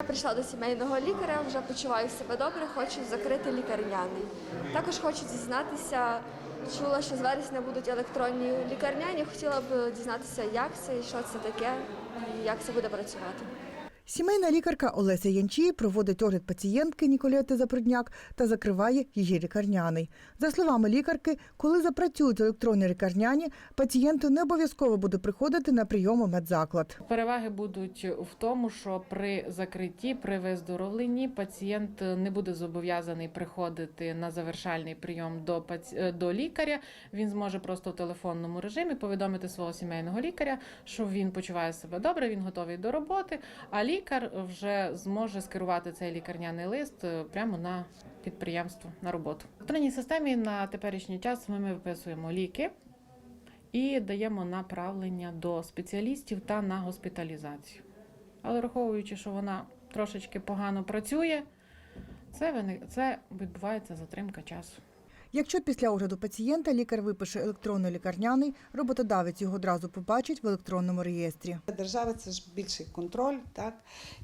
Я прийшла до сімейного лікаря, вже почуваю себе добре, хочу закрити лікарняний. Також хочу дізнатися, чула, що з вересня будуть електронні лікарняні. Хотіла б дізнатися, як це і що це таке, і як це буде працювати. Сімейна лікарка Олеся Янчій проводить огляд пацієнтки Ніколети Запрудняк та закриває її лікарняний. За словами лікарки, коли запрацюють електронні лікарняні, пацієнту не обов'язково буде приходити на прийом у медзаклад. Переваги будуть в тому, що при закритті, при виздоровленні пацієнт не буде зобов'язаний приходити на завершальний прийом до паці- е, до лікаря. Він зможе просто в телефонному режимі повідомити свого сімейного лікаря, що він почуває себе добре, він готовий до роботи. А лікар вже зможе скерувати цей лікарняний лист е, прямо на підприємство на роботу. В електронній системі на теперішній час ми виписуємо ліки і даємо направлення до спеціалістів та на госпіталізацію. Але враховуючи, що вона трошечки погано працює, це, це відбувається затримка часу. Якщо після огляду пацієнта лікар випише електронний лікарняний, роботодавець його одразу побачить в електронному реєстрі. Для держави це ж більший контроль, так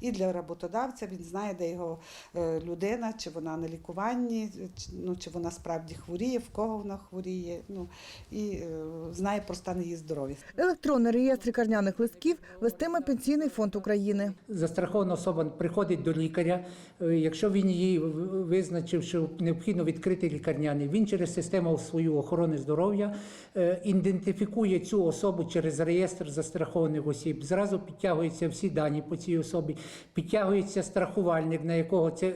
і для роботодавця він знає, де його е, людина, чи вона на лікуванні, чи, ну чи вона справді хворіє, в кого вона хворіє. Ну і е, знає про стан її здоров'я. Електронний реєстр лікарняних листків вестиме Пенсійний фонд України. Застрахована особа приходить до лікаря. е, Якщо він її визначив, що необхідно відкрити лікарняний, він через систему свою охорони здоров'я е, ідентифікує цю особу через реєстр застрахованих осіб. Зразу підтягуються всі дані по цій особі, підтягується страхувальник, на якого це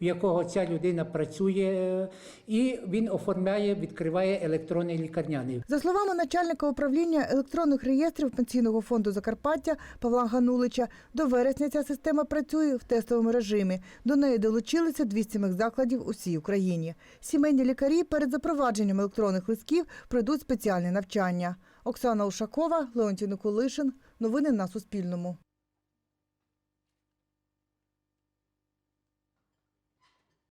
в якого ця людина працює, е, і він оформляє, відкриває електронний лікарняний. За словами начальника управління електронних реєстрів Пенсійного фонду Закарпаття Павла Ганулича, до вересня ця система працює в тестовому режимі. До неї долучилися 200 медзакладів у всій Україні. Сімейні лікарі перед запровадженням електронних листків пройдуть спеціальне навчання. Оксана Ушакова, Леонтій Николишин. Новини на Суспільному.